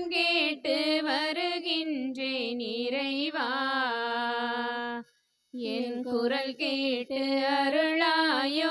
வரம் கேட்டு வருகின்றேன் இறைவா. என் குரல் கேட்டு அருளாயோ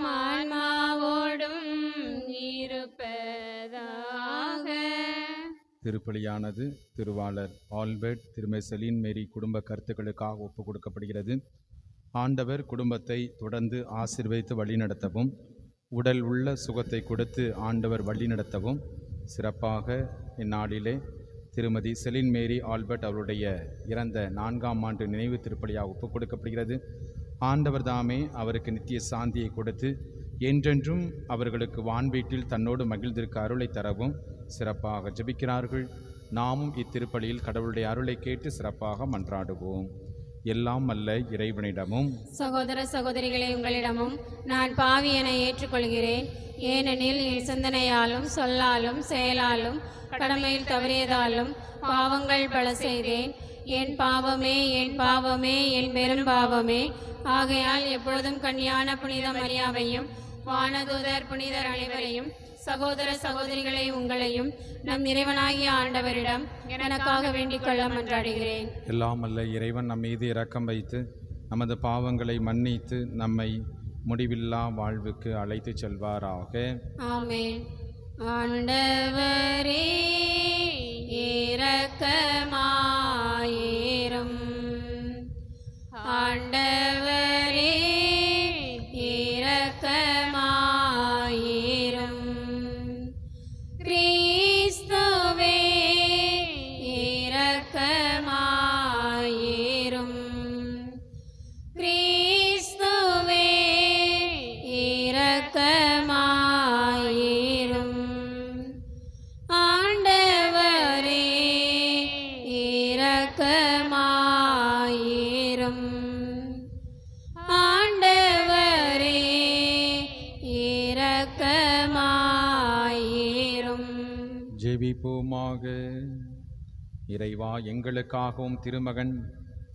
திருப்பலியானது திருவாளர் ஆல்பர்ட் திருமதி செலீன் மேரி குடும்ப கருத்துக்களுக்காக ஒப்பு கொடுக்கப்படுகிறது ஆண்டவர் குடும்பத்தை தொடர்ந்து ஆசீர்வதித்து வழிநடத்தவும் உடல் உள்ள சுகத்தை கொடுத்து ஆண்டவர் வழிநடத்தவும் சிறப்பாக இந்நாளிலே திருமதி செலின் மேரி ஆல்பர்ட் அவருடைய இறந்த நான்காம் ஆண்டு நினைவு திருப்பலியாக ஒப்புக் கொடுக்கப்படுகிறது ஆண்டவர் தாமே அவருக்கு நித்திய சாந்தியை கொடுத்து என்றென்றும் அவர்களுக்கு வான் வீட்டில் தன்னோடு மகிழ்ந்திருக்க அருளை தரவும் சிறப்பாக ஜபிக்கிறார்கள். நாமும் இத்திருப்பலியில் கடவுளுடைய அருளை கேட்டு சிறப்பாக மன்றாடுவோம். எல்லாம் அல்ல இறைவனிடமும். சகோதர சகோதரிகளை உங்களிடமும் நான் பாவி என ஏற்றுக்கொள்கிறேன். ஏனெனில் என் சிந்தனையாலும் சொல்லாலும் செயலாலும் கடமையில் தவறியதாலும் பாவங்கள் பல செய்தேன். என் பாவமே என் பாவமே என் பெரும் பாவமே. ஆகையால் எப்பொழுதும் கன்னியான புனித மரியாவையும் வானதூதர் புனிதர் அனைவரையும் சகோதர சகோதரிகளை உங்களையும் நம் இறைவனாகிய ஆண்டவரிடம் எனக்காக வேண்டிக் கொள்ள மன்றாடுகிறேன். எல்லாம் அல்ல இறைவன் நம் மீது இரக்கம் வைத்து நமது பாவங்களை மன்னித்து நம்மை முடிவில்லா வாழ்வுக்கு அழைத்துச் செல்வாராக. ஆமென். ஆண்டவரே இரக்கமாயிரும் ஆண்டவரே ஜெபிப்போமாக இறைவா எங்களுக்காகவும் திருமகன்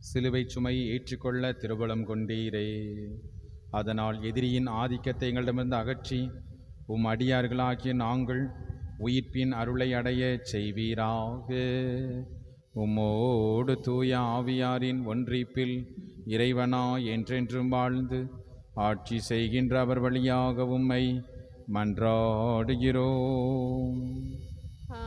சிலுவை சுமையை ஏற்றுக்கொள்ள திருவளம் கொண்டீரே. அதனால் எதிரியின் ஆதிக்கத்தை எங்களிடமிருந்து அகற்றி உம் அடியார்களாகிய நாங்கள் உயிர்ப்பின் அருளை அடைய செய்வீராக. உம்மோடு தூய ஆவியாரின் ஒன்றிப்பில் இறைவனா என்றென்றும் வாழ்ந்து ஆட்சி செய்கின்ற அவர் வழியாக உம்மை மன்றாடுகிறோம். முதல்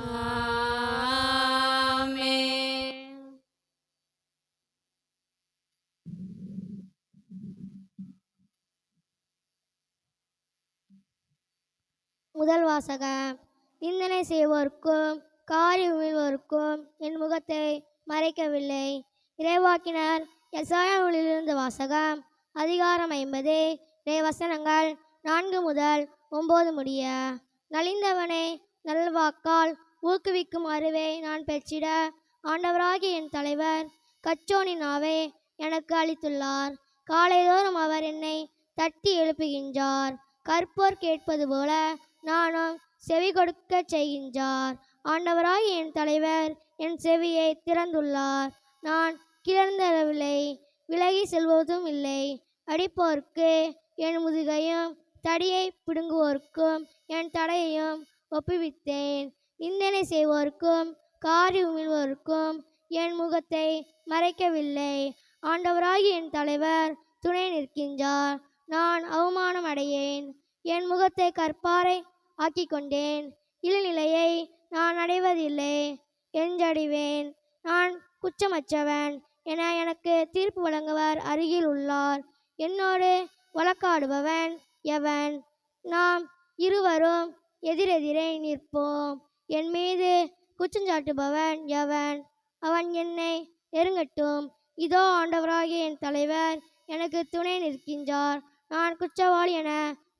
வாசகம். நிந்தனை செய்வோருக்கும் காரி உமிழ்வோருக்கும் என் முகத்தை மறைக்கவில்லை. இறைவாக்கினர் எசாயாவிலிருந்து வாசகம். அதிகாரம் ஐம்பது. இறைவசனங்கள் நான்கு முதல் ஒம்பது முடிய நலிந்தவனை நல்வாக்கால் ஊக்குவிக்கும் அறிவை நான் பெற்றிட ஆண்டவராகிய என் தலைவர் கச்சோனின் எனக்கு அளித்துள்ளார். காலைதோறும் அவர் என்னை தட்டி எழுப்புகின்றார். கற்போர் கேட்பது போல நானும் செவி கொடுக்கச் செய்கின்றார். ஆண்டவராகிய என் தலைவர் என் செவியை திறந்துள்ளார். நான் கிளர்ந்தளவில்லை விலகி செல்வதும் இல்லை. அடிப்போர்க்கு என் முதுகையும் தடியை பிடுங்குவோர்க்கும் என் தடையையும் ஒப்புவித்தேன். நிந்தனை செய்வோருக்கும் காரி உமிழ்வோருக்கும் என் முகத்தை மறைக்கவில்லை. ஆண்டவராகிய என் தலைவர் துணை நிற்கின்றார். நான் அவமானம் அடையேன். என் முகத்தை கற்பாரை ஆக்கிக் கொண்டேன் இளநிலையை நான் அடைவதில்லை. என்றடைவேன். நான் குற்றமற்றவன் என எனக்கு தீர்ப்பு வழங்குவர் அருகில் உள்ளார். என்னோடு வழக்காடுபவன் எவன்? நாம் இருவரும் எதிரெதிரே நிற்போம். என் மீது குற்றஞ்சாட்டுபவன் எவன்? அவன் என்னை நெருங்கட்டும். இதோ ஆண்டவராகிய என் தலைவர் எனக்கு துணை நிற்கின்றார். நான் குற்றவாளி என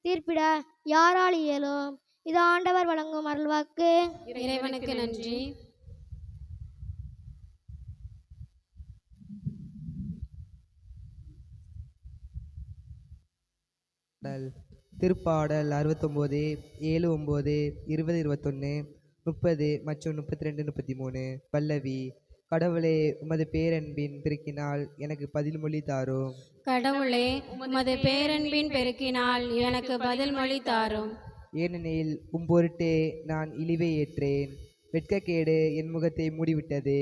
தீர்ப்பிட யாரால் இயலும்? இது ஆண்டவர் வழங்கும் அருள்வாக்கு. இறைவனுக்கு நன்றி. பாடல் திருப்பாடல் அறுபத்தொம்போது ஏழு ஒம்பது இருபது இருபத்தொன்று முப்பது மற்றும் முப்பத்தி ரெண்டு முப்பத்தி மூணு பல்லவி கடவுளே உமது பேரன்பின் பெருக்கினால் எனக்கு பதில் மொழி தாரும். கடவுளே உமது பேரன்பின் பெருக்கினால் எனக்கு பதில் மொழி தாரும். ஏனெனில் உம் பொருட்டே நான் இழிவை ஏற்றேன். வெட்கக்கேடு என் முகத்தை மூடிவிட்டது.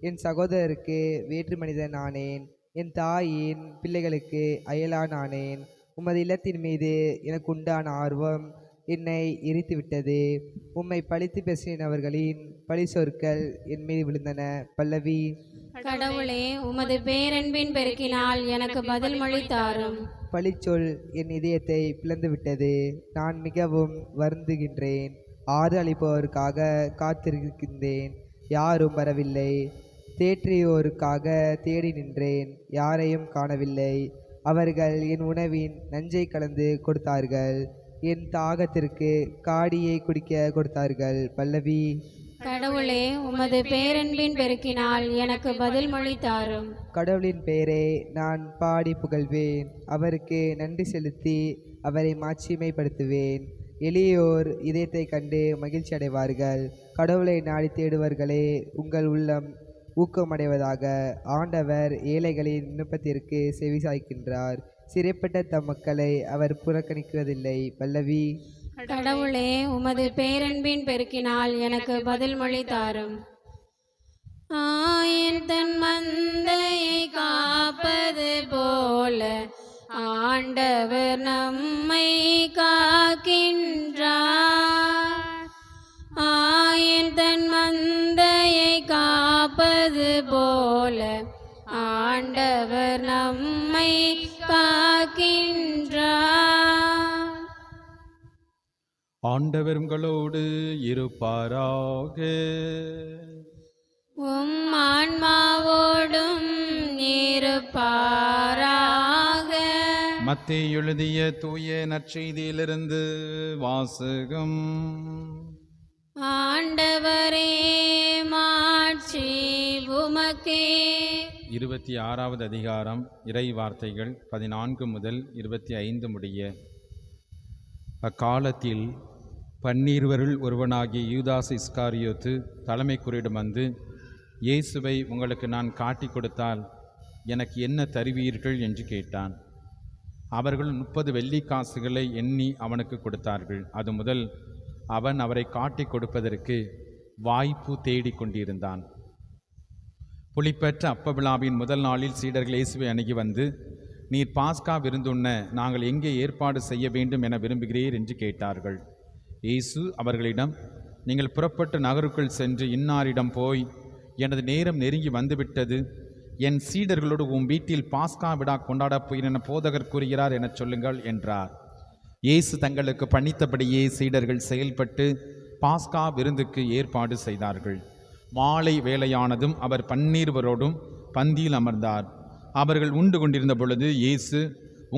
என் சகோதரருக்கு வேற்று மனிதன் ஆனேன் என் தாயின் பிள்ளைகளுக்கு அயலான் ஆனேன் உமது இல்லத்தின் மீது எனக்கு உண்டான ஆர்வம் என்னை எரித்துவிட்டது. உம்மை பழித்து பேசினவர்களின் பழி சொற்கள் என் மீது விழுந்தன. பல்லவி. கடவுளே உமது பேரன்பின் பெருக்கினால் எனக்கு பதில் மொழி தாரும் பழிச்சொல் என் இதயத்தை பிளந்துவிட்டது. நான் மிகவும் வருந்துகின்றேன். ஆறு அளிப்பவருக்காக காத்திருக்கின்றேன். யாரும் வரவில்லை. தேற்றியோருக்காக தேடி நின்றேன். யாரையும் காணவில்லை. அவர்கள் என் உணவின் நஞ்சை கலந்து கொடுத்தார்கள். என் தாகத்திற்கு காடியை குடிக்க கொடுத்தார்கள் பல்லவி. கடவுளே உமது பேரன்பின் பெருக்கினால் எனக்கு பதில் மொழி தாரும். கடவுளின் பெயரை நான் பாடி புகழ்வேன். அவருக்கு நன்றி செலுத்தி அவரை மாட்சிமைப்படுத்துவேன். எளியோர் இதயத்தை கண்டு மகிழ்ச்சி அடைவார்கள் கடவுளை நாடி தேடுவர்களே உங்கள் உள்ளம் ஊக்கமடைவதாக ஆண்டவர் ஏழைகளின் விண்ணப்பத்திற்கு செவிசாய்க்கின்றார் சிறைப்பட்ட தம் மக்களை அவர் புறக்கணிக்குவதில்லை பல்லவி கடவுளே உமது பேரன்பின் பெருக்கினால் எனக்கு பதில் மொழி தாரும். ஆயன் தன் மந்தையை காப்பது போல ஆண்டவர் நம்மை காக்கின்றார். ஆயன் தன் மந்தையை காப்பது போல ஆண்டவர் நம்மை காக்கின்றார். ஆண்டவர் உங்களோடு இருப்பாராக. உம் ஆன்மாவோடும் இருப்பாராக. மத்தேயு எழுதிய தூய நற்செய்தியிலிருந்து வாசகம். ஆண்டவரே மாட்சி உமக்கே. இருபத்தி ஆறாவது அதிகாரம் இறை வார்த்தைகள் பதினான்கு முதல் இருபத்தி ஐந்து முடிய. அக்காலத்தில் பன்னீர்வருள் ஒருவனாகிய யூதாஸ் இஸ்காரியோத்து தலைமை குறியிடம் வந்து இயேசுவை உங்களுக்கு நான் காட்டி கொடுத்தால் எனக்கு என்ன தருவீர்கள்? என்று கேட்டான். அவர்கள் முப்பது வெள்ளி காசுகளை எண்ணி அவனுக்கு கொடுத்தார்கள். அது முதல் அவன் அவரை காட்டிக் கொடுப்பதற்கு வாய்ப்பு தேடிக் கொண்டிருந்தான். புளிப்பற்ற அப்ப விழாவின் முதல் நாளில் சீடர்கள் இயேசுவை அணுகி வந்து நீர் பாஸ்கா விருந்துண்ண நாங்கள் எங்கே ஏற்பாடு செய்ய வேண்டும் என விரும்புகிறீர்? என்று கேட்டார்கள். இயேசு அவர்களிடம் நீங்கள் புறப்பட்டு நகருக்குள் சென்று இன்னாரிடம் போய் எனது நேரம் நெருங்கி வந்துவிட்டது. என் சீடர்களோடு உன் வீட்டில் பாஸ்கா விடா கொண்டாடப் போகிறேன் என போதகர் கூறுகிறார் எனச் சொல்லுங்கள் என்றார். இயேசு தங்களுக்கு பணித்தபடியே சீடர்கள் செயல்பட்டு பாஸ்கா விருந்துக்கு ஏற்பாடு செய்தார்கள். மாலை வேலையானதும் அவர் பன்னீர்வரோடும் பந்தியில் அமர்ந்தார். அவர்கள் உண்டு கொண்டிருந்த பொழுது இயேசு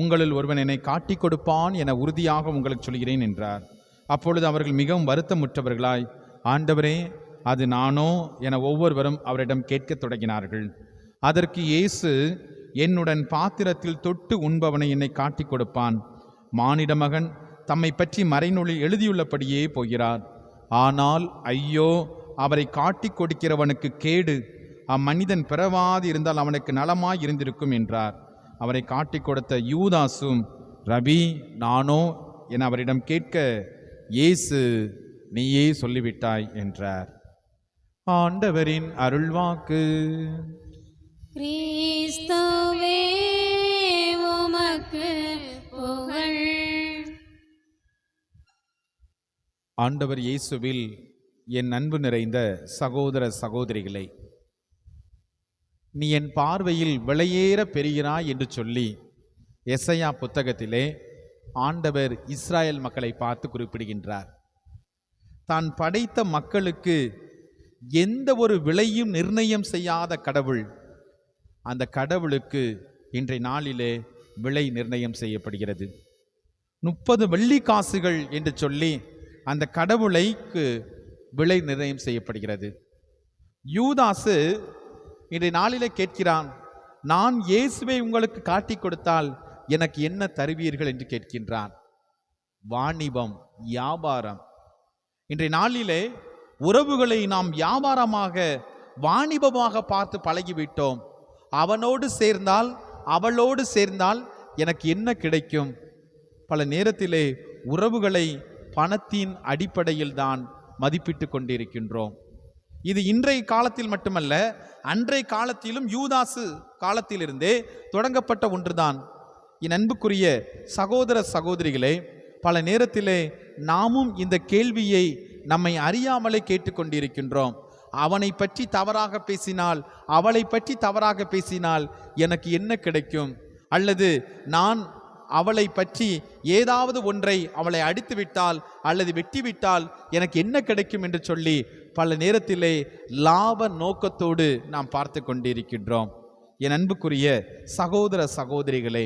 உங்களில் ஒருவன் என்னை காட்டிக் கொடுப்பான் என உறுதியாக உங்களுக்கு சொல்கிறேன் என்றார். அப்பொழுது அவர்கள் மிகவும் வருத்தமுற்றவர்களாய் ஆண்டவரே அது நானோ என ஒவ்வொருவரும் அவரிடம் கேட்கத் தொடங்கினார்கள். அதற்கு இயேசு என்னுடன் பாத்திரத்தில் தொட்டு உண்பவனை என்னை காட்டிக் கொடுப்பான். மானிட மகன் தம்மை பற்றி மறைநூலில் எழுதியுள்ளபடியே போகிறார். ஆனால் ஐயோ அவரை காட்டிக் கொடுக்கிறவனுக்கு கேடு. அம்மனிதன் பிறவாது இருந்தால் அவனுக்கு நலமாய் இருந்திருக்கும் என்றார். அவரை காட்டிக் கொடுத்த யூதாசும் ரவி நானோ? என அவரிடம் கேட்க இயேசு நீயே சொல்லிவிட்டாய் என்றார். ஆண்டவரின் அருள்வாக்கு. கிறிஸ்துவே உமக்கு ஆண்டவர் இயேசுவில் என் அன்பு நிறைந்த சகோதர சகோதரிகளை நீ என் பார்வையில் விலையேற பெறுகிறாய் என்று சொல்லி எசையா புத்தகத்திலே ஆண்டவர் இஸ்ராயல் மக்களை பார்த்து குறிப்பிடுகின்றார். தான் படைத்த மக்களுக்கு எந்த ஒரு விலையும் நிர்ணயம் செய்யாத கடவுள் அந்த கடவுளுக்கு இன்றைய நாளிலே விலை நிர்ணயம் செய்யப்படுகிறது. முப்பது வெள்ளி காசுகள் என்று சொல்லி அந்த கடவுளைக்கு விலை நிர்ணயம் செய்யப்படுகிறது. யூதாசு இன்றைய நாளிலே கேட்கிறான் நான் இயேசுவை உங்களுக்கு காட்டிக் கொடுத்தால் எனக்கு என்ன தருவீர்கள்? என்று கேட்கின்றான். வாணிபம் வியாபாரம். இன்றைய நாளிலே உறவுகளை நாம் வியாபாரமாக வாணிபமாக பார்த்து பழகிவிட்டோம். அவனோடு சேர்ந்தால் அவளோடு சேர்ந்தால் எனக்கு என்ன கிடைக்கும்? பல நேரத்திலே உறவுகளை பணத்தின் அடிப்படையில் தான் மதிப்பிட்டு கொண்டிருக்கின்றோம். இது இன்றைய காலத்தில் மட்டுமல்ல அன்றைய காலத்திலும் யூதாசு காலத்திலிருந்தே தொடங்கப்பட்ட ஒன்றுதான். என் அன்புக்குரிய சகோதர சகோதரிகளே பல நேரத்திலே நாமும் இந்த கேள்வியை நம்மை அறியாமலே கேட்டுக்கொண்டிருக்கின்றோம் அவனை பற்றி தவறாக பேசினால் அவளை பற்றி தவறாக பேசினால் எனக்கு என்ன கிடைக்கும்? அல்லது நான் அவளை பற்றி ஏதாவது ஒன்றை அவளை அடித்துவிட்டால் அல்லது வெட்டிவிட்டால் எனக்கு என்ன கிடைக்கும் என்று சொல்லி பல நேரத்திலே லாப நோக்கத்தோடு நாம் பார்த்து கொண்டிருக்கின்றோம். என் அன்புக்குரிய சகோதர சகோதரிகளே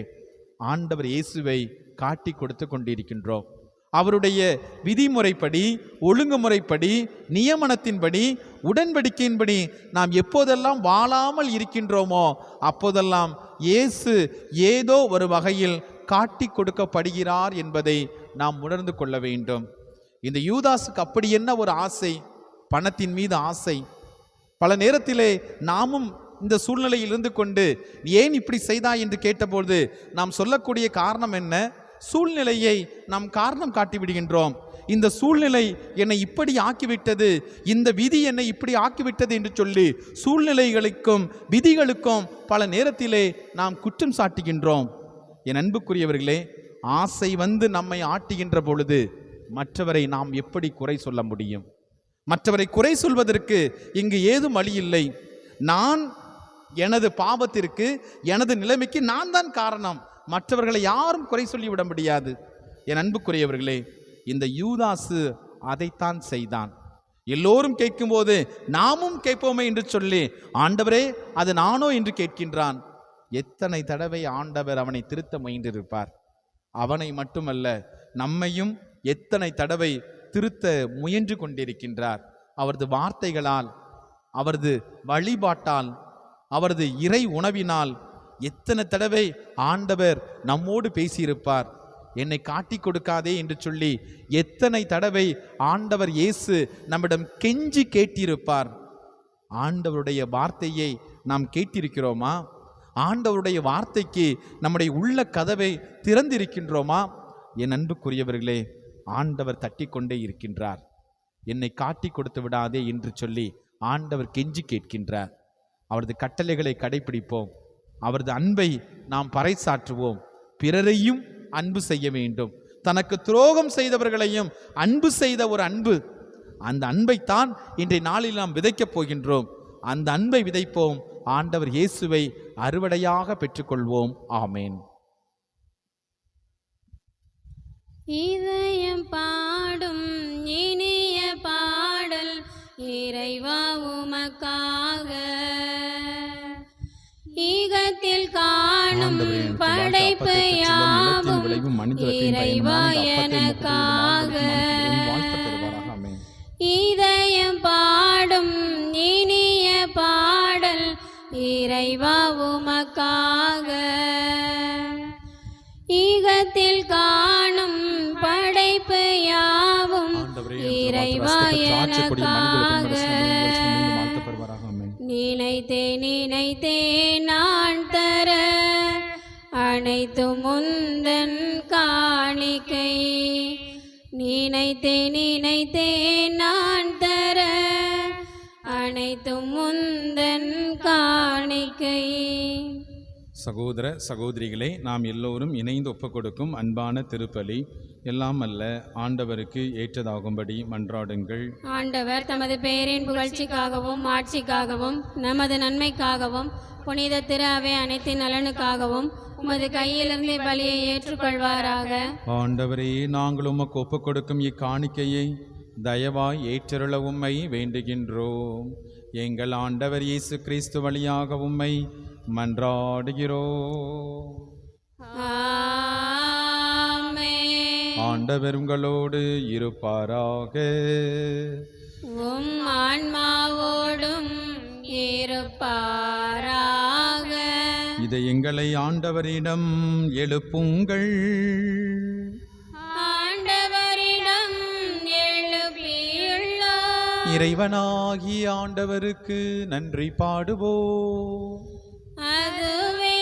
ஆண்டவர் இயேசுவை காட்டி கொடுத்து கொண்டிருக்கின்றோம். அவருடைய விதிமுறைப்படி ஒழுங்குமுறைப்படி நியமனத்தின்படி உடன்படிக்கையின்படி நாம் எப்போதெல்லாம் வாழாமல் இருக்கின்றோமோ அப்போதெல்லாம் இயேசு ஏதோ ஒரு வகையில் காட்டி கொடுக்கப்படுகிறார் என்பதை நாம் உணர்ந்து கொள்ள வேண்டும். இந்த யூதாஸுக்கு அப்படி என்ன ஒரு ஆசை? பணத்தின் மீது ஆசை. பல நேரத்திலே நாமும் இந்த சூழ்நிலையில் இருந்து கொண்டு ஏன் இப்படி செய்தாய்? என்று கேட்டபோது நாம் சொல்லக்கூடிய காரணம் என்ன? சூழ்நிலையை நாம் காரணம் காட்டி விடுகின்றோம். இந்த சூழ்நிலை என்னை இப்படி ஆக்கிவிட்டது? இந்த விதி என்னை இப்படி ஆக்கிவிட்டது என்று சொல்லி சூழ்நிலைகளுக்கும் விதிகளுக்கும் பல நேரத்திலே நாம் குற்றம் சாட்டுகின்றோம். என் அன்புக்குரியவர்களே ஆசை வந்து நம்மை ஆட்டுகின்ற பொழுது மற்றவரை நாம் எப்படி குறை சொல்ல முடியும்? மற்றவரை குறை சொல்வதற்கு இங்கு ஏதும் வழி இல்லை. நான் எனது பாவத்திற்கு எனது நிலைமைக்கு நான் தான் காரணம். மற்றவர்களை யாரும் குறை சொல்லிவிட முடியாது. என் அன்புக்குரியவர்களே இந்த யூதாசு அதைத்தான் செய்தான். எல்லோரும் கேட்கும்போது நாமும் கேட்போமே என்று சொல்லி ஆண்டவரே அது நானோ என்று கேட்கின்றான். எத்தனை தடவை ஆண்டவர் அவனை திருத்த முயன்றிருப்பார்? அவனை மட்டுமல்ல நம்மையும் எத்தனை தடவை திருத்த முயன்று கொண்டிருக்கின்றார்? அவரது வார்த்தைகளால் அவரது வழிபாட்டால் அவரது இறை உணவினால் எத்தனை தடவை ஆண்டவர் நம்மோடு பேசியிருப்பார்? என்னை காட்டி கொடுக்காதே என்று சொல்லி எத்தனை தடவை ஆண்டவர் இயேசு நம்மிடம் கெஞ்சி கேட்டிருப்பார்? ஆண்டவருடைய வார்த்தையை நாம் கேட்டிருக்கிறோமா? ஆண்டவருடைய வார்த்தைக்கு நம்முடைய உள்ள கதவை திறந்திருக்கின்றோமா? என் அன்புக்குரியவர்களே ஆண்டவர் தட்டி கொண்டே இருக்கின்றார். என்னை காட்டி கொடுத்து விடாதே என்று சொல்லி ஆண்டவர் கெஞ்சி கேட்கின்றார். அவரது கட்டளைகளை கடைபிடிப்போம். அவரது அன்பை நாம் பறைசாற்றுவோம். பிறரையும் அன்பு செய்ய வேண்டும். தனக்கு துரோகம் செய்தவர்களையும் அன்பு செய்த ஒரு அன்பு. அந்த அன்பைத்தான் இன்றைய நாளில் நாம் விதைக்கப் போகின்றோம். அந்த அன்பை விதைப்போம். ஆண்டவர் இயேசுவை அறுவடையாக பெற்றுக்கொள்வோம். ஆமேன். இதயம் பாடும் இனிய பாடல் இறைவா உமக்காக. ஈகத்தில் காணும் படைப்பு யாவும் இறைவா எனக்காக. இதயம் பாடும் இனிய பாடல் இறைவா உமக்காக. ஈகத்தில் காணும் படைப்பு யாவும் இறைவா எனக்காக. நினைத்தேன் நினைத்தேன் நான் தர அனைத்தும் முந்தன் காணிக்கை. நினைத்தேன் நினைத்தேன் நான் தர சகோதர சகோதரிகளே நாம் எல்லோரும் இணைந்து ஒப்புக்கொடுக்கும் அன்பான திருப்பலி. எல்லாம் அல்ல ஆண்டவருக்கு ஏற்றதாகும்படி மன்றாடுங்கள். ஆண்டவர் தமது பெயரின் புகழ்ச்சிக்காகவும் ஆட்சிக்காகவும் நமது நன்மைக்காகவும் புனித திரு அவை அனைத்தின் நலனுக்காகவும் உமது கையிலிருந்து பலியை ஏற்றுக்கொள்வாராக. ஆண்டவரே நாங்கள் உமக்கு ஒப்புக்கொடுக்கும் இக்காணிக்கையை தயவாய் ஏற்றருள உம்மை வேண்டுகின்றோம். எங்கள் ஆண்டவர் இயேசு கிறிஸ்து வழியாக உம்மை மன்றாடுகிறோம். ஆமென். ஆண்டவர் உங்களோடு இருப்பாராக. உம் ஆன்மாவோடும் இருப்பாராக. இதை எங்களை ஆண்டவரிடம் எழுப்புங்கள். ஆண்டவரிடம் இறைவனாகிய ஆண்டவருக்கு நன்றி பாடுவோம். அதுவே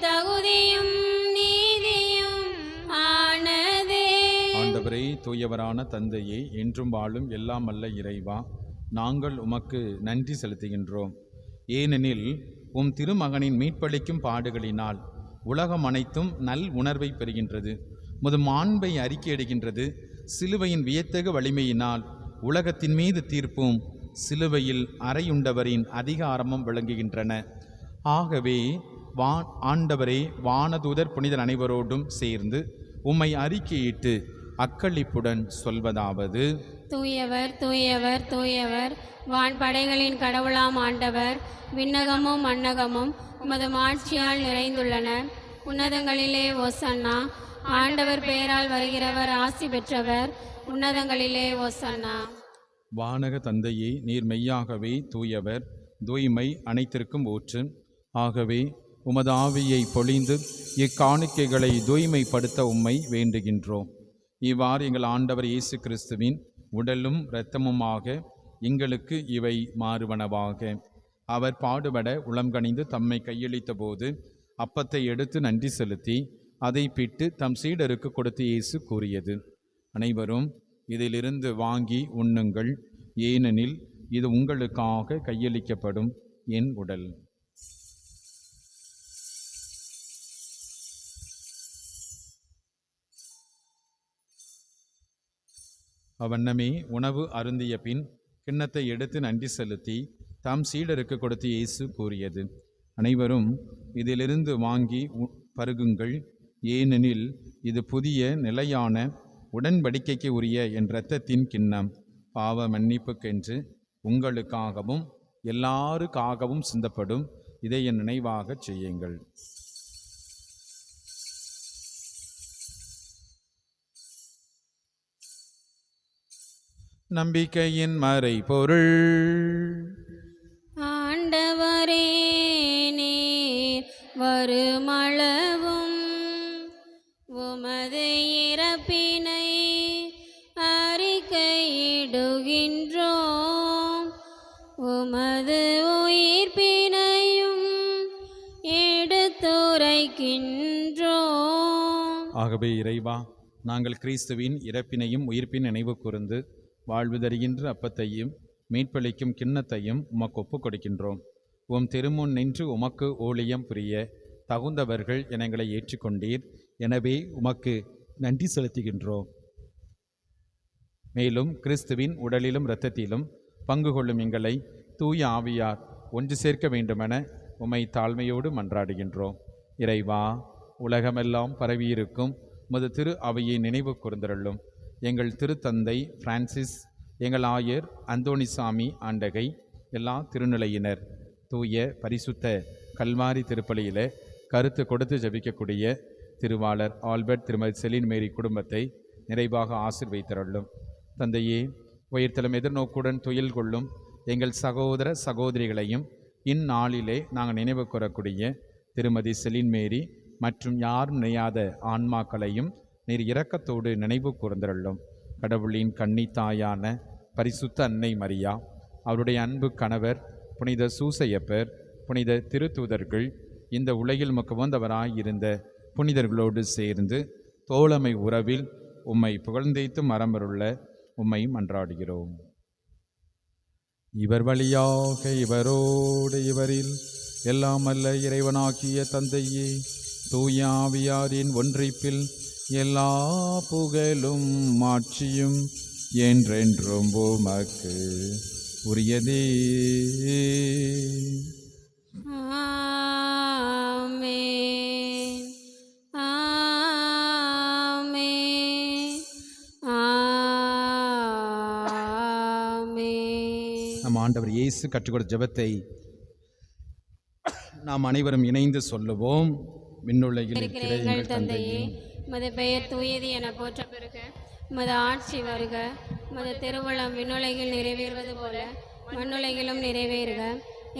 தகுதியும் நீதியும் ஆனதே. ஆண்டவரே தூயவரான தந்தையே என்றும் வாழும் எல்லாம் அல்ல இறைவா. நாங்கள் உமக்கு நன்றி செலுத்துகின்றோம். ஏனெனில் உம் திருமகனின் மீட்பளிக்கும் பாடுகளினால் உலகம் அனைத்தும் நல் உணர்வை பெறுகின்றது. முது மாண்பை அறிக்கையிடுகின்றது. சிலுவையின் வியத்தகு வலிமையினால் உலகத்தின் மீது தீர்ப்பும் சிலுவையில் அறையுண்டவரின் அதிகாரமும் விளங்குகின்றன. ஆகவே வா ஆண்டவரே வானதூதர் புனிதர் அனைவரோடும் சேர்ந்து உம்மை அறிக்கையிட்டு அக்களிப்புடன் சொல்வதாவது. தூயவர் தூயவர் தூயவர் வான்படைகளின் கடவுளாம் ஆண்டவர் விண்ணகமும் மண்ணகமும் உமது மாட்சியால் நிறைந்துள்ளன. உன்னதங்களிலே ஓசன்னா ஆண்டவர் பெயரால் வருகிறவர் ஆசி பெற்றவர் உன்னதங்களிலே ஓசன்னா. வானக தந்தையே நீர் மெய்யாகவே தூயவர் தூய்மை அனைத்திற்கும் ஊற்று ஆகவே உமது ஆவியை பொழிந்து இக்காணிக்கைகளை தூய்மைப்படுத்த உம்மை வேண்டுகின்றோம். இவ்வாறு எங்கள் ஆண்டவர் இயேசு கிறிஸ்துவின் உடலும் இரத்தமுமாக எங்களுக்கு இவை மாறுவனவாக. அவர் பாடுபட உளம்கணிந்து தம்மை கையளித்த போது அப்பத்தை எடுத்து நன்றி செலுத்தி அதை பிட்டு தம் சீடருக்கு கொடுத்து இயேசு கூறியது. அனைவரும் இதிலிருந்து வாங்கி உண்ணுங்கள். ஏனெனில் இது உங்களுக்காக கையளிக்கப்படும் என் உடல். அவ்வண்ணமே உணவு அருந்திய பின் கிண்ணத்தை எடுத்து நன்றி செலுத்தி தாம் சீடருக்கு கொடுத்து இயேசு கூறியது. அனைவரும் இதிலிருந்து வாங்கி உ- பருகுங்கள். ஏனெனில் இது புதிய நிலையான உடன்படிக்கைக்கு உரிய என் இரத்தத்தின் கிண்ணம். பாவ மன்னிப்புக்கென்று உங்களுக்காகவும் எல்லாருக்காகவும் சிந்தப்படும். இதை என் நினைவாகச் செய்யுங்கள். நம்பிக்கையின் மறை பொருள் ஆண்டவரே நீர் வருமளவும். உமது இறப்பினை அறிக்கையிடுகின்றோம். உமது உயிர்ப்பினையும் எடுத்துரைக்கின்றோம். ஆகவே இறைவா நாங்கள் கிறிஸ்துவின் இறப்பினையும் உயிர்ப்பின் நினைவு கூர்ந்து வாழ்வு தருகின்ற அப்பத்தையும் மீட்பளிக்கும் கிண்ணத்தையும் உமக்கு ஒப்புக் கொடுக்கின்றோம் உம் திருமுன் நின்று உமக்கு ஊழியம் புரிய தகுந்தவர்கள் என எங்களை ஏற்றுக்கொண்டீர். எனவே உமக்கு நன்றி செலுத்துகின்றோம். மேலும் கிறிஸ்துவின் உடலிலும் இரத்தத்திலும் பங்கு கொள்ளும் எங்களை தூய ஆவியார் ஒன்று சேர்க்க வேண்டுமென உமை தாழ்மையோடு மன்றாடுகின்றோம். இறைவா உலகமெல்லாம் பரவியிருக்கும் உமது திரு அவையை நினைவு கூர்ந்தருளும் எங்கள் திருத்தந்தை பிரான்சிஸ் எங்கள் ஆயர் அந்தோணிசாமி ஆண்டகை எல்லா திருநிலையினர் தூய பரிசுத்த கல்வாரி திருப்பலியில் கருத்து கொடுத்து ஜபிக்கக்கூடிய திருவாளர் ஆல்பர்ட் திருமதி செலின் மேரி குடும்பத்தை நிறைவாக ஆசிர்வைத்தருளும் தந்தையே உயிர்த்தலம் எதிர்நோக்குடன் துயில் கொள்ளும் எங்கள் சகோதர சகோதரிகளையும் இந்நாளிலே நாங்கள் நினைவு கூறக்கூடிய திருமதி செலின் மேரி மற்றும் யாரும் நினையாத ஆன்மாக்களையும் நீர் இரக்கத்தோடு நினைவு கூர்ந்தருளும். கடவுளின் கன்னித்தாயான பரிசுத்த அன்னை மரியா அவருடைய அன்பு கணவர் புனித சூசையப்பர் புனித திருத்தூதர்கள் இந்த உலகில் முக்கு இருந்த புனிதர்களோடு சேர்ந்து தோழமை உறவில் உம்மை புகழ்ந்தேத்து மரமருள்ள உம்மை மன்றாடுகிறோம் இவர் வழியாக இவரோடு இவரில் எல்லாம் அல்ல இறைவனாகிய தந்தையே தூயாவியாரின் ஒன்றிப்பில் எல்லா புகழும் மாட்சியும் என்றென்றும் உமக்கு உரியதே. ஆமென். ஆமென். ஆமென். நம் ஆண்டவர் இயேசு கற்றுக் கொடுத்த ஜெபத்தை நாம் அனைவரும் இணைந்து சொல்லுவோம். விண்ணுலகில் இருக்கிற இருக்கிற எங்கள் தந்தையே. மது பெயர் தூயது என போற்ற பிறகு மது ஆட்சி வருக மது திருவுளம் விண்ணுலகில் நிறைவேறுவது போல மண்ணுலகிலும் நிறைவேறுக.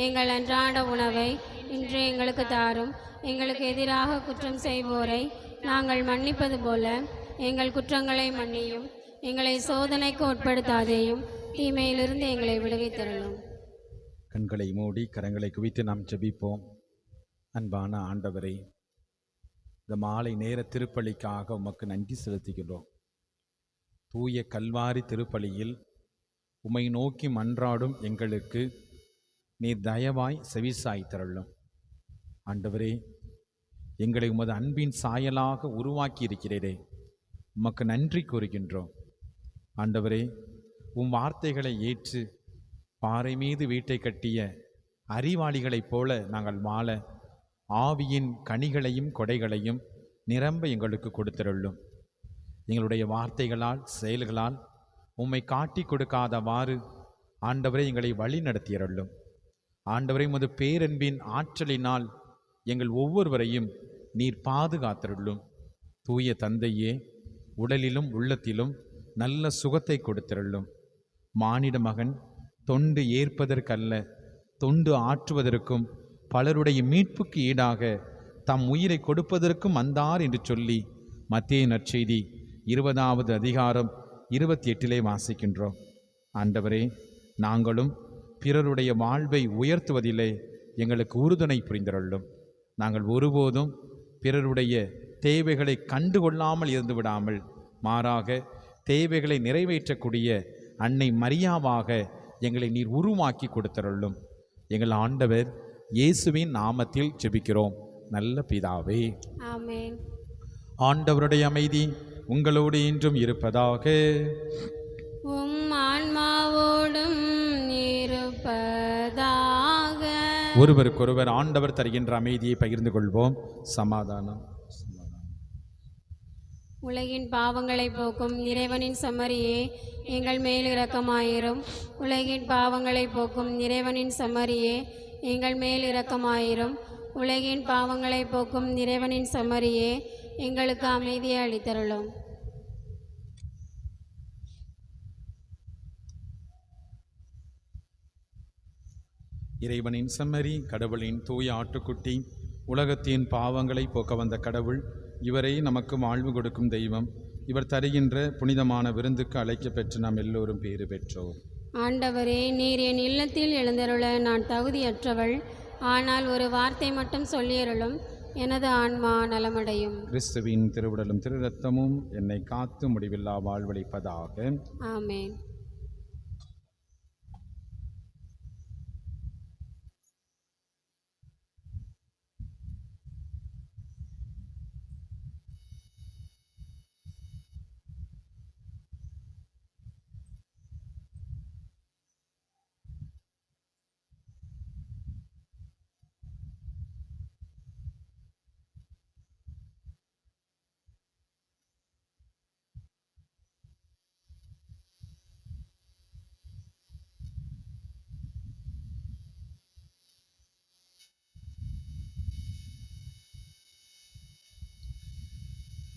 எங்கள் அன்றாட உணவை இன்று எங்களுக்கு தாரும். எங்களுக்கு எதிராக குற்றம் செய்வோரை நாங்கள் மன்னிப்பது போல எங்கள் குற்றங்களை மன்னியும். எங்களை சோதனைக்கு உட்படுத்தாதேயும் தீமையிலிருந்து எங்களை விடுவித்தருளும். கண்களை மூடி கரங்களை குவித்து நாம் ஜெபிப்போம். அன்பான ஆண்டவரை இந்த மாலை நேர திருப்பலிக்காக உமக்கு நன்றி செலுத்துகிறோம். தூய கல்வாரி திருப்பலியில் உமை நோக்கி மன்றாடும் எங்களுக்கு நீ தயவாய் செவிசாய் தரலும் ஆண்டவரே எங்களை உமது அன்பின் சாயலாக உருவாக்கி இருக்கிறீரே உமக்கு நன்றி கூறுகின்றோம். ஆண்டவரே உம் வார்த்தைகளை ஏற்று பாறை மீது வீட்டை கட்டிய அறிவாளிகளைப் போல நாங்கள் வாழ ஆவியின் கனிகளையும் கொடைகளையும் நிரம்ப எங்களுக்கு கொடுத்திருள்ளும் எங்களுடைய வார்த்தைகளால் செயல்களால் உம்மை காட்டி கொடுக்காதவாறு ஆண்டவரை எங்களை வழி நடத்தியருள்ளும் ஆண்டவரை உமது பேரன்பின் ஆற்றலினால் எங்கள் ஒவ்வொருவரையும் நீர் பாதுகாத்தருள்ளும் தூய தந்தையே உடலிலும் உள்ளத்திலும் நல்ல சுகத்தை கொடுத்திருள்ளும் மானிட மகன் தொண்டு ஏற்பதற்கல்ல தொண்டு ஆற்றுவதற்கும் பலருடைய மீட்புக்கு ஈடாக தம் உயிரை கொடுப்பதற்கும் வந்தார் என்று சொல்லி மத்திய நற்செய்தி இருபதாவது அதிகாரம் இருபத்தி எட்டிலே வாசிக்கின்றோம். ஆண்டவரே நாங்களும் பிறருடைய வாழ்வை உயர்த்துவதிலே எங்களுக்கு உறுதுணை புரிந்திருள்ளும் நாங்கள் ஒருபோதும் பிறருடைய தேவைகளை கண்டுகொள்ளாமல் இருந்து விடாமல் மாறாக தேவைகளை நிறைவேற்றக்கூடிய அன்னை மரியாவாக எங்களை நீர் உருவாக்கி கொடுத்தருள்ளும் எங்கள் ஆண்டவர் இயேசுவின் நாமத்தில் ஜெபிக்கிறோம். நல்ல பிதாவே. ஆமென். ஆண்டவருடைய அமைதி உங்களோடு இன்றும் இருப்பதாக. உம் ஆன்மாவோடும் இருப்பதாக. ஒருவருக்கொருவர் ஆண்டவர் தருகின்ற அமைதியை பகிர்ந்து கொள்வோம். சமாதானம். உலகின் பாவங்களை போக்கும் இறைவனின் சம்மரியே எங்கள் மேல் இரக்கமாயிரும். உலகின் பாவங்களை போக்கும் இறைவனின் சம்மரியே எங்கள் மேல் இரக்கமாயிரும். உலகின் பாவங்களை போக்கும் இறைவனின் சம்மரியே எங்களுக்கு அமைதியை அளித்தருளும். இறைவனின் சம்மரி கடவுளின் தூய ஆட்டுக்குட்டி உலகத்தின் பாவங்களை போக்க வந்த கடவுள் இவரை நமக்கு வாழ்வு கொடுக்கும் தெய்வம். இவர் தருகின்ற புனிதமான விருந்துக்கு அழைக்கப் பெற்று நாம் எல்லோரும் பேறு பெற்றோம். ஆண்டவரே நீர் என் இல்லத்தில் எழுந்தருள நான் தகுதியற்றவள். ஆனால் ஒரு வார்த்தை மட்டும் சொல்லியருளும். எனது ஆன்மா நலமடையும். கிறிஸ்துவின் திருவுடலும் திருரத்தமும் என்னை காத்து முடிவில்லா வாழ்வளிப்பதாக. ஆமென்.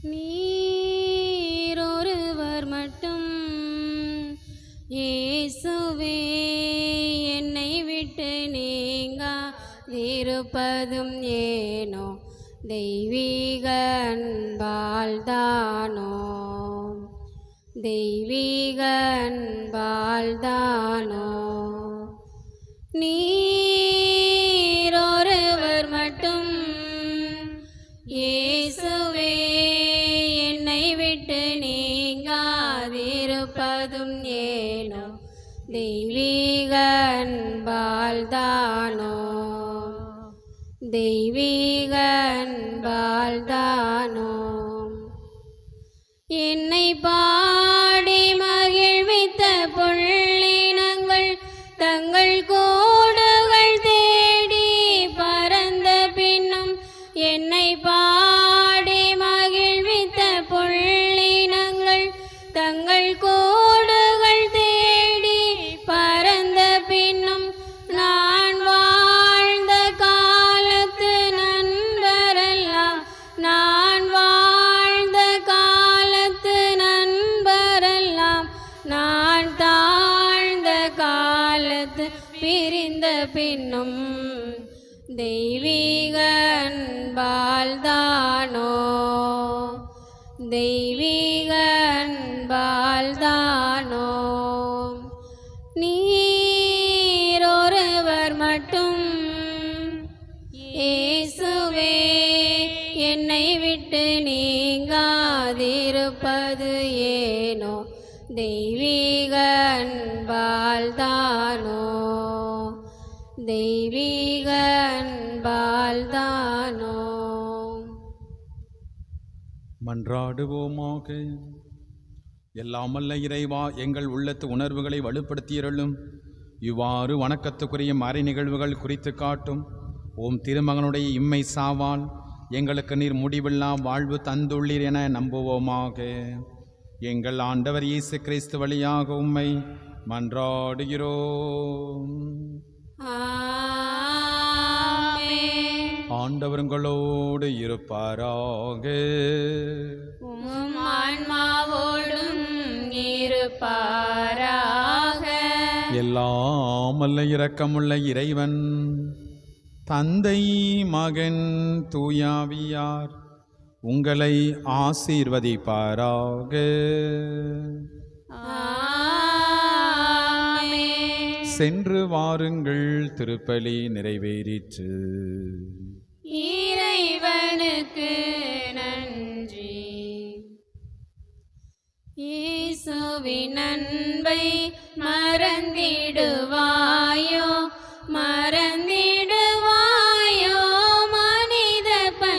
நீரொருவர் மட்டும் இயேசுவே என்னை விட்டு நீங்க இருப்பதும் ஏனோ? தெய்வீக அன்பால் தானோ? தெய்வீக அன்பால் தானோ? தெய்வீக அன்பால் தானோ என்னை பா மன்றாடுவோமாக. எல்லாமல்ல இறைவா எங்கள் உள்ளத்து உணர்வுகளை வலுப்படுத்தியருளும். இவ்வாறு வணக்கத்துக்குரிய மறை நிகழ்வுகள் குறித்து காட்டும். ஓம் திருமகனுடைய இம்மை சாவால் எங்களுக்கு நீர் முடிவில்லா வாழ்வு தந்துள்ளீர் என நம்புவோமாக. எங்கள் ஆண்டவர் இயேசு கிறிஸ்து வழியாக உம்மை மன்றாடுகிறோம். ஆண்டவர்களோடு இருப்பாராக. ஆன்மாவோடும் இருப்பாராக. எல்லாம் அல்ல இரக்கமுள்ள இறைவன். தந்தை மகன் தூயாவியார் உங்களை ஆசீர்வதிப்பாராக. சென்று வாருங்கள் திருப்பலி நிறைவேறிற்று. இறைவனுக்கு நன்றி. இயேசுவின் அன்பை மறந்திடுவாயோ? மறந்திடுவாய்?